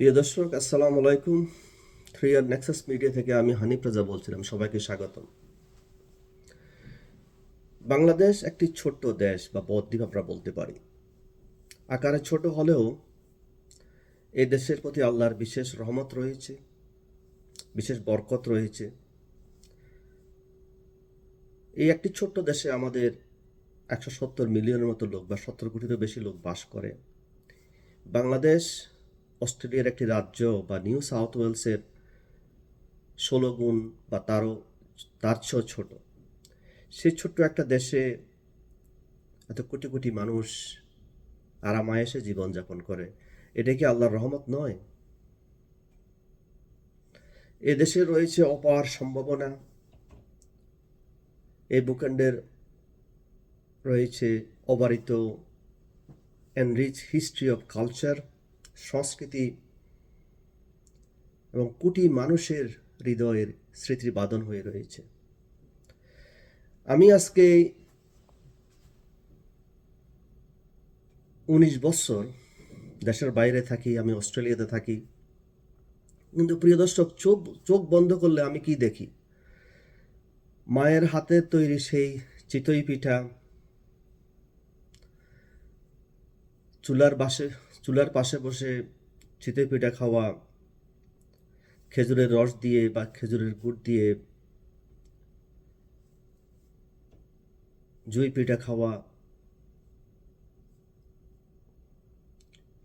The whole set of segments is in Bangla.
প্রিয় দর্শক, আসসালামু আলাইকুম। থ্রি আর নেক্সাস মিডিয়া থেকে আমি হানিফ রাজা বলছিলাম, সবাইকে স্বাগতম। বাংলাদেশ একটি ছোট্ট দেশ বা বদ্বীপ আমরা বলতে পারি। আকারে ছোট হলেও এই দেশের প্রতি আল্লাহর বিশেষ রহমত রয়েছে, বিশেষ বরকত রয়েছে। এই একটি ছোট্ট দেশে আমাদের একশো সত্তর মিলিয়নের মতো লোক বা সত্তর কোটিরও বেশি লোক বাস করে। বাংলাদেশ অস্ট্রেলিয়ার একটি রাজ্য বা নিউ সাউথ ওয়েলসের ষোলো গুণ বা তারও, তার চেয়েও ছোট। সেই ছোট্ট একটা দেশে এত কোটি কোটি মানুষ আরামায়েসে জীবনযাপন করে। এটা কি আল্লাহর রহমত নয়? এ দেশে রয়েছে অপার সম্ভাবনা। এই ভূখণ্ডের রয়েছে অবারিত এনরিচ হিস্ট্রি অফ কালচার সংস্কৃতি এবং কোটি মানুষের হৃদয়ের স্মৃতির বাদন হয়ে রয়েছে। আমি আজকে উনিশ বছর দেশের বাইরে থাকি, আমি অস্ট্রেলিয়াতে থাকি। কিন্তু প্রিয় দর্শক, চোখ চোখ বন্ধ করলে আমি কি দেখি? মায়ের হাতের তৈরি সেই চিতই পিঠা, চুলার পাশে চুলার পাশে বসে চিতই পিঠা খাওয়া, খেজুরের রস দিয়ে বা খেজুরের গুড় দিয়ে জুই পিঠা খাওয়া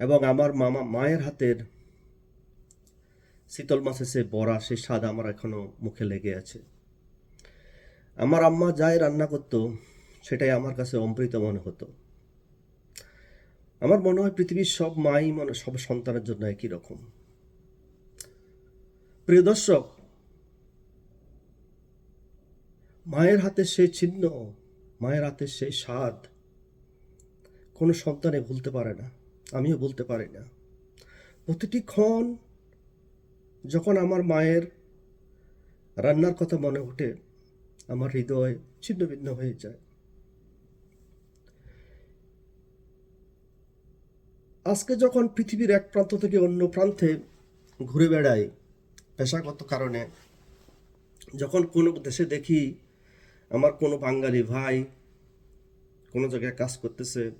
এবং আমার মামা মায়ের হাতের শীতল মাসে সে বড়া, সে স্বাদ আমার এখনও মুখে লেগে আছে। আমার আম্মা যাই রান্না করতো, সেটাই আমার কাছে অমৃত মনে হতো। আমার মনে হয় পৃথিবীর সব মাই মনে সব সন্তানের জন্য একই রকম। প্রিয় দর্শক, মায়ের হাতে সেই চিহ্ন, মায়ের হাতে সেই স্বাদ, কোনো সন্তানে ভুলতে পারে না, আমিও বলতে পারি না। প্রতিটি ক্ষণ যখন আমার মায়ের রান্নার কথা মনে ওঠে, আমার হৃদয় ছিন্ন ভিন্ন হয়ে যায়। আজকে যখন পৃথিবীর এক প্রান্ত থেকে অন্য প্রান্তে ঘুরে বেড়াই পেশাগত কারণে, যখন কোনো দেশে দেখি আমার কোনো বাঙালি ভাই কোনো জায়গায় কাজ করতেছে,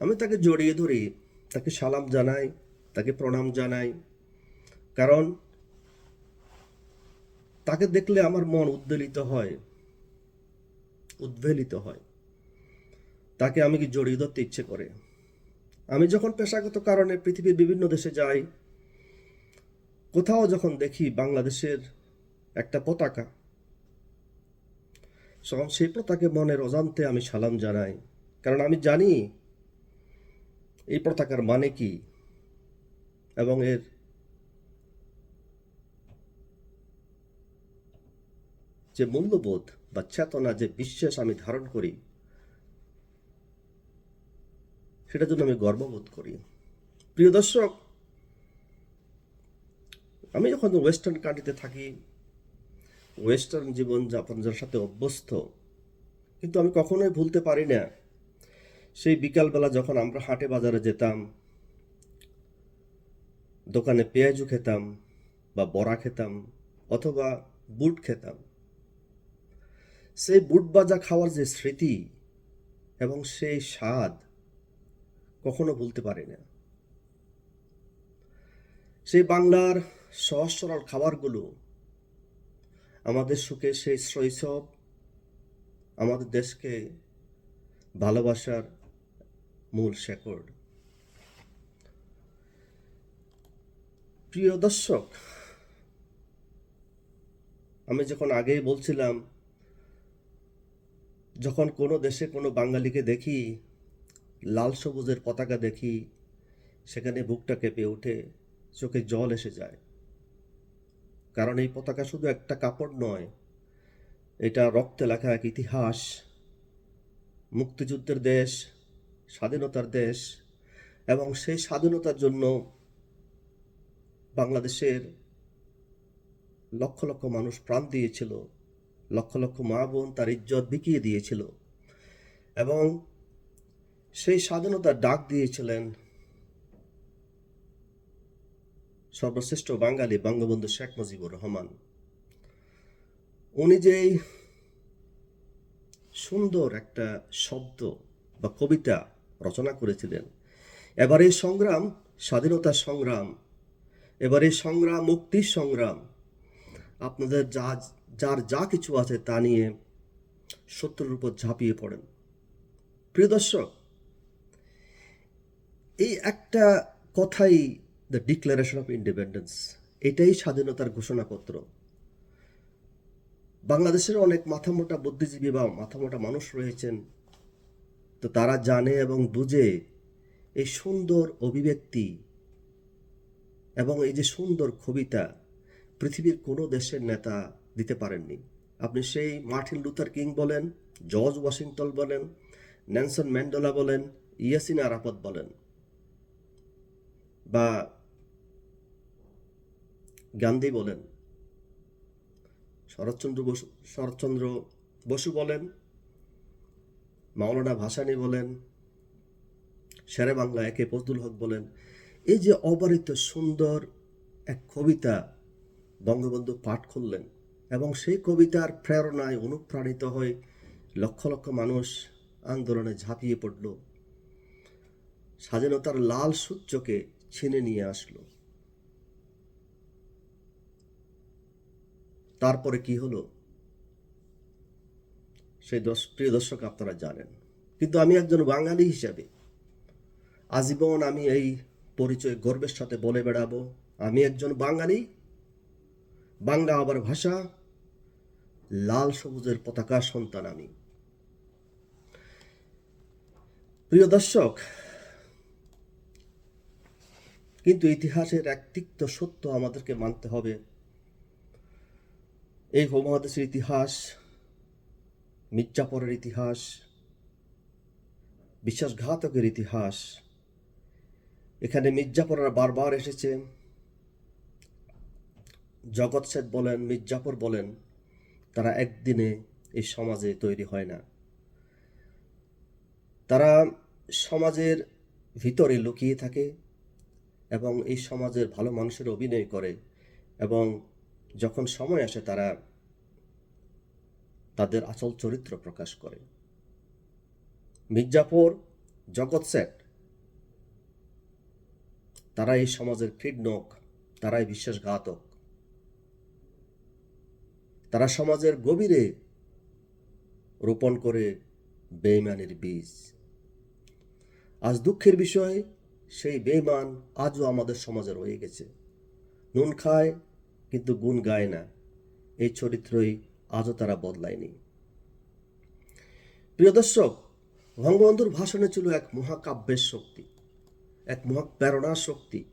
আমি তাকে জড়িয়ে ধরি, তাকে সালাম জানাই, তাকে প্রণাম জানাই। কারণ তাকে দেখলে আমার মন উদ্বেলিত হয় উদ্বেলিত হয়। তাকে আমি কি জড়িয়ে ধরতে ইচ্ছে করে? আমি যখন পেশাগত কারণে পৃথিবীর বিভিন্ন দেশে যাই, কোথাও যখন দেখি বাংলাদেশের একটা পতাকা, তখন সেই পতাকে মনের অজান্তে আমি সালাম জানাই। কারণ আমি জানি এই পতাকার মানে কি এবং এর যে মূল্যবোধ বা চেতনা, যে বিশ্বাস আমি ধারণ করি সেটার জন্য আমি গর্ববোধ করি। প্রিয় দর্শক, আমি যখন ওয়েস্টার্ন কান্ট্রিতে থাকি ওয়েস্টার্ন জীবনযাপনের সাথে অভ্যস্ত, কিন্তু আমি কখনোই ভুলতে পারি না। সেই বিকালবেলা যখন আমরা হাটে বাজারে যেতাম, দোকানে পেঁয়াজু খেতাম বা বড়া খেতাম অথবা বুট খেতাম, সেই বুট বাজা খাওয়ার যে স্মৃতি এবং সেই স্বাদ কখনো ভুলতে পারি না। সেই বাংলার সহজ সরল খাবারগুলো, আমাদের সুখে সেই শৈশব, আমাদের দেশকে ভালোবাসার মূল শেকড়। প্রিয় দর্শক, আমি যখন আগেই বলছিলাম, যখন কোনো দেশে কোনো বাঙালিকে দেখি লাল সবুজের পতাকা দেখি, সেখানে বুকটা কেঁপে ওঠে, চোখে জল এসে যায়। কারণ এই পতাকা শুধু একটা কাপড় নয়, এটা রক্তে লেখা এক ইতিহাস। মুক্তিযুদ্ধের দেশ, স্বাধীনতার দেশ, এবং সেই স্বাধীনতার জন্য বাংলাদেশের লক্ষ লক্ষ মানুষ প্রাণ দিয়েছিল, লক্ষ লক্ষ মা বোন তার ইজ্জত বিকিয়ে দিয়েছিল। এবং সেই স্বাধীনতার ডাক দিয়েছিলেন সর্বশ্রেষ্ঠ বাঙালি বঙ্গবন্ধু শেখ মুজিবুর রহমান। উনি যেই সুন্দর একটা শব্দ বা কবিতা রচনা করেছিলেন, এবার এই সংগ্রাম, স্বাধীনতা সংগ্রাম, এবার এই সংগ্রাম, মুক্তির সংগ্রাম, আপনাদের যা, যার যা কিছু আছে তা নিয়ে শত্রুর উপর ঝাঁপিয়ে পড়েন। প্রিয় দর্শক এই একটা কথাই দ্য ডিক্লারেশন অফ ইন্ডিপেন্ডেন্স এটাই স্বাধীনতার ঘোষণাপত্র। বাংলাদেশের অনেক মাথামোটা বুদ্ধিজীবী বা মাথামোটা মানুষ রয়েছেন, তো তারা জানে এবং বুঝে এই সুন্দর অভিব্যক্তি এবং এই যে সুন্দর কবিতা পৃথিবীর কোনো দেশের নেতা দিতে পারেননি। আপনি সেই মার্টিন লুথার কিং বলেন, জর্জ ওয়াশিংটন বলেন ন্যানসন ম্যান্ডোলা বলেন, ইয়াসিন আরাফত বলেন। বা গান্ধী বলেন, শরৎচন্দ্র বসু শরৎচন্দ্র বসু বলেন, মাওলানা ভাসানী বলেন, শেরে বাংলা একে ফজলুল হক বলেন, এই যে অবারিত সুন্দর এক কবিতা বঙ্গবন্ধু পাঠ করলেন এবং সেই কবিতার প্রেরণায় অনুপ্রাণিত হয়ে লক্ষ লক্ষ মানুষ আন্দোলনে ঝাঁপিয়ে পড়ল। স্বাধীনতার লাল সূর্যকে ছিনে নিয়ে আসলো। তারপরে কি হলো? সেই প্রিয় দর্শক আপনারা জানেন। কিন্তু আমি একজন বাঙালি হিসাবে আজীবন আমি এই পরিচয় গর্বের সাথে বলে বেড়াবো। আমি একজন বাঙালি। বাংলা আবার ভাষা। লাল সবুজের পতাকা সন্তান আমি। প্রিয় দর্শক কিন্তু ইতিহাসের এক তিক্ত সত্য আমাদেরকে মানতে হবে। এই উপমহাদেশের ইতিহাস, মির্জাপরের ইতিহাস, বিশ্বাসঘাতকের ইতিহাস, এখানে মির্জাপররা বারবার এসেছে। জগৎ শেঠ বলেন, মির্জাপর বলেন, তারা একদিনে এই সমাজে তৈরি হয় না। তারা সমাজের ভিতরে লুকিয়ে থাকে। এবং এই সমাজের ভালো মানুষের অভিনয় করে এবং যখন সময় আসে তারা তাদের আসল চরিত্র প্রকাশ করে। মির্জাপুর, জগৎ সেট তারা এই সমাজের কীটনক তারাই বিশ্বাসঘাতক। তারা সমাজের গভীরে রোপণ করে বেইমানের বীজ। আজ দুঃখের বিষয় সেই বেইমান আজও আমাদের সমাজে রয়ে গেছে। নুন খায়, কিন্তু গুণ গায় না। এই চরিত্রই আজও তারা বদলায়নি। প্রিয় দর্শক, বঙ্গবন্ধুর ভাষণে ছিল এক মহাকাব্যের শক্তি, এক মহা প্রেরণার শক্তি।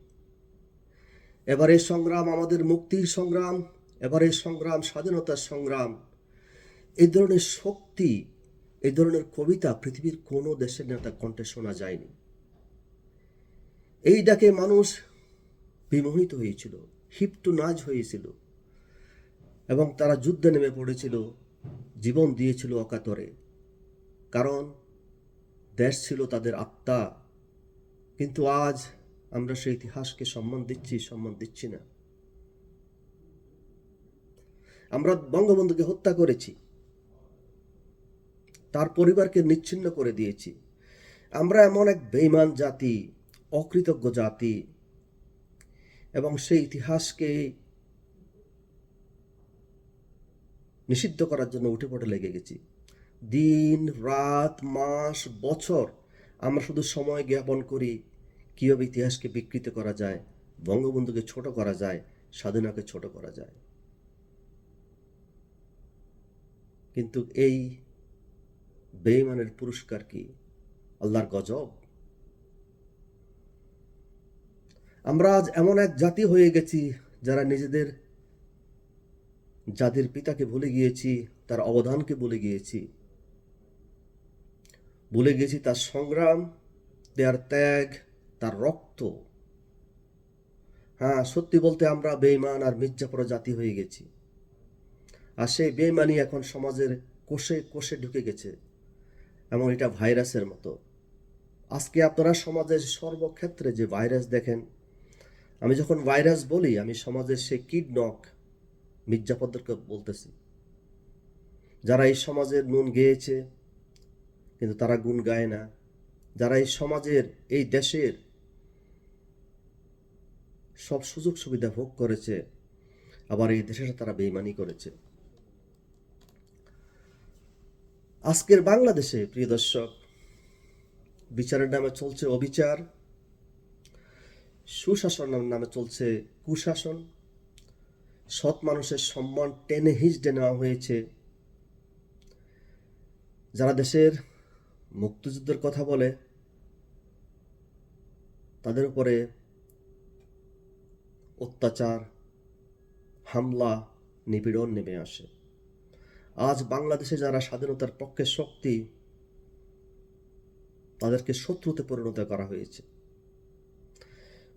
এবার এই সংগ্রাম আমাদের মুক্তির সংগ্রাম, এবার এই সংগ্রাম স্বাধীনতার সংগ্রাম। এই ধরনের শক্তি, এই ধরনের কবিতা পৃথিবীর কোনো দেশের নেতা কণ্ঠে শোনা যায়নি। এই ডাকে মানুষ বিমোহিত হয়েছিল হিপ্টু নাজ হয়েছিল এবং তারা যুদ্ধে নেমে পড়েছিল, জীবন দিয়েছিল অকাতরে। কারণ দেশ ছিল তাদের আত্মা। কিন্তু আজ আমরা সেই ইতিহাসকে সম্মান দিচ্ছি সম্মান দিচ্ছি না। আমরা বঙ্গবন্ধুকে হত্যা করেছি। তার পরিবারকে নিচ্ছিন্ন করে দিয়েছি। আমরা এমন এক বেইমান জাতি অকৃতজ্ঞ জাতি এবং সেই ইতিহাসকে নিষিদ্ধ করার জন্য উঠে পড়ে লেগে গেছি। দিন, রাত, মাস, বছর আমরা শুধু সময় জ্ঞাপন করি, কীভাবে ইতিহাসকে বিকৃত করা যায়, বঙ্গবন্ধুকে ছোট করা যায়, স্বাধীনতাকে ছোট করা যায়। কিন্তু এই বেইমানের পুরস্কার কি? আল্লাহর গজব? আমরা আজ এমন এক জাতি হয়ে গেছি যারা নিজেদের জাতির পিতাকে ভুলে গিয়েছি, তার অবদানকে ভুলে গিয়েছি। ভুলে গেছি তার সংগ্রাম, তার ত্যাগ, তার রক্ত। হ্যাঁ সত্যি বলতে আমরা বেইমান আর মির্জাপুরা জাতি হয়ে গেছি। আর সেই বেইমানি এখন সমাজের কোষে কোষে ঢুকে গেছে এমন এটা ভাইরাসের মতো। আজকে আপনারা সমাজের সর্বক্ষেত্রে যে ভাইরাস দেখেন আমি যখন ভাইরাস বলি, আমি সমাজের সে কিডনক মির্জাপদদেরকে বলতেছি। যারা এই সমাজের নুন গেয়েছে, কিন্তু তারা গুণ গায় না। যারা এই সমাজের, এই দেশের সব সুযোগ সুবিধা ভোগ করেছে, আবার এই দেশের তারা বেইমানি করেছে। আজকের বাংলাদেশে, প্রিয় দর্শক, বিচারের নামে চলছে অবিচার। সুশাসনের নামে চলছে কুশাসন। সৎ মানুষের সম্মান টেনে হিজড়ে নেওয়া হয়েছে। যারা দেশের মুক্তিযুদ্ধের কথা বলে, তাদের উপরে অত্যাচার, হামলা, নিপীড়ন নেমে আসে। আজ বাংলাদেশে যারা স্বাধীনতার পক্ষে শক্তি, তাদেরকে শত্রুতে পরিণত করা হয়েছে।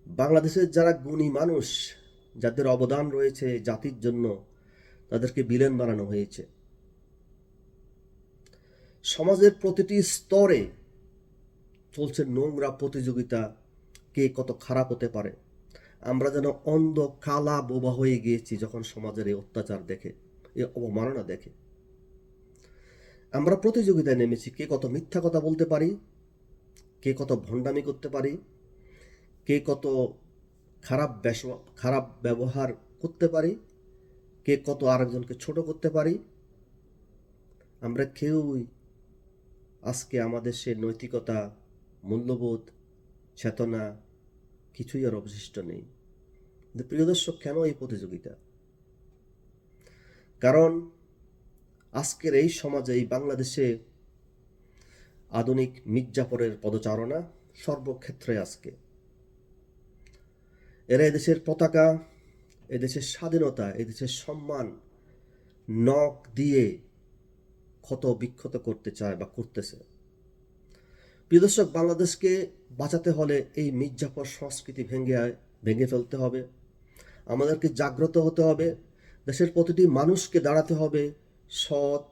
বাংলাদেশের যারা গুণী মানুষ, যাদের অবদান রয়েছে জাতির জন্য, তাদেরকে বিলেন বানানো হয়েছে। সমাজের প্রতিটি স্তরে চলছে নোংরা প্রতিযোগিতা, কে কত খারাপ হতে পারে। আমরা যেন অন্ধ, কালা, বোবা হয়ে গিয়েছি যখন সমাজের এই অত্যাচার দেখে এই অবমাননা দেখে। আমরা প্রতিযোগিতায় নেমেছি, কে কত মিথ্যা কথা বলতে পারি, কে কত ভণ্ডামি করতে পারি কে কত খারাপ খারাপ ব্যবহার করতে পারি? কে কত আরেকজনকে ছোট করতে পারি? আমরা কেউই আজকে আমাদের সে নৈতিকতা, মূল্যবোধ, চেতনা কিছুই আর অবশিষ্ট নেই। কিন্তু প্রিয় দর্শক, কেন এই প্রতিযোগিতা? কারণ আজকের এই সমাজে, এই বাংলাদেশে আধুনিক মির্জাপরের পদচারণা সর্বক্ষেত্রে আজকে। এরা এদেশের পতাকা, এদেশের স্বাধীনতা, এদেশের সম্মান নখ দিয়ে ক্ষত বিক্ষত করতে চায় বা করতেছে। প্রিয় দর্শক, বাংলাদেশকে বাঁচাতে হলে এই মির্জাফর সংস্কৃতি ভেঙে ভেঙে ফেলতে হবে। আমাদেরকে জাগ্রত হতে হবে। দেশের প্রতিটি মানুষকে দাঁড়াতে হবে সৎ,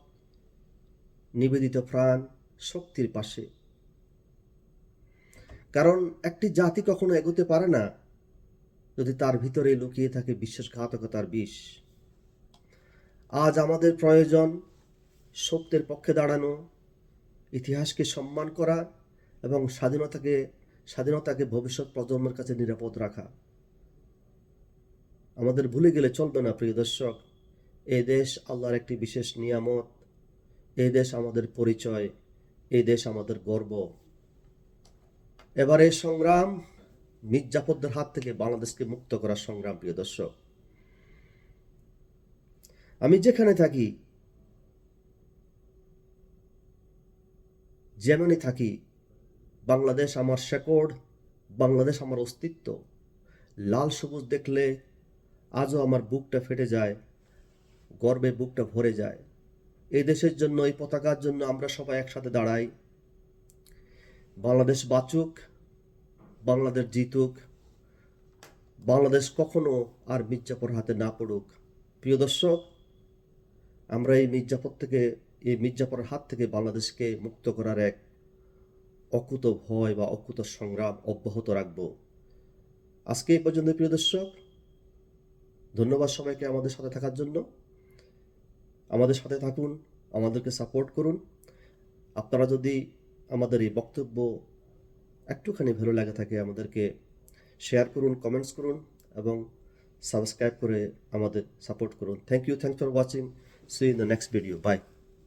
নিবেদিত প্রাণ শক্তির পাশে। কারণ একটি জাতি কখনো এগোতে পারে না যদি তার ভিতরে লুকিয়ে থাকে বিশ্বাসঘাতকতার বিষ। আজ আমাদের প্রয়োজন সত্যের পক্ষে দাঁড়ানো, ইতিহাসকে সম্মান করা এবং স্বাধীনতাকে স্বাধীনতাকে ভবিষ্যৎ প্রজন্মের কাছে নিরাপদ রাখা। আমাদের ভুলে গেলে চলবে না, প্রিয় দর্শক। এই দেশ আল্লাহর একটি বিশেষ নিয়ামত। এই দেশ আমাদের পরিচয়। এই দেশ আমাদের গর্ব। এবারে সংগ্রাম মির্জাপদদের হাত থেকে বাংলাদেশকে মুক্ত করার সংগ্রাম, প্রিয় দর্শক। আমি যেখানে থাকি, যেমনই থাকি, বাংলাদেশ আমার শেকড়, বাংলাদেশ আমার অস্তিত্ব। লাল সবুজ দেখলে আজও আমার বুকটা ফেটে যায়, গর্বে বুকটা ভরে যায়। এই দেশের জন্য, এই পতাকার জন্য আমরা সবাই একসাথে দাঁড়াই। বাংলাদেশ বাঁচুক বাংলাদেশ জিতুক, বাংলাদেশ কখনো আর মির্জাপুর হাতে না পড়ুক। প্রিয় দর্শক, আমরা এই মির্জাপুর থেকে, এই মির্জাপুরের হাত থেকে বাংলাদেশকে মুক্ত করার এক অকুত ভয় বা অকুত সংগ্রাম অব্যাহত রাখব। আজকে এই পর্যন্ত, প্রিয় দর্শক। ধন্যবাদ সবাইকে আমাদের সাথে থাকার জন্য। আমাদের সাথে থাকুন, আমাদেরকে সাপোর্ট করুন। আপনারা যদি আমাদের এই বক্তব্য একটুখানি ভালো লাগে থাকে আমাদেরকে শেয়ার করুন কমেন্টস করুন এবং সাবস্ক্রাইব করে আমাদের সাপোর্ট করুন। Thank you thank for watching see in the next video bye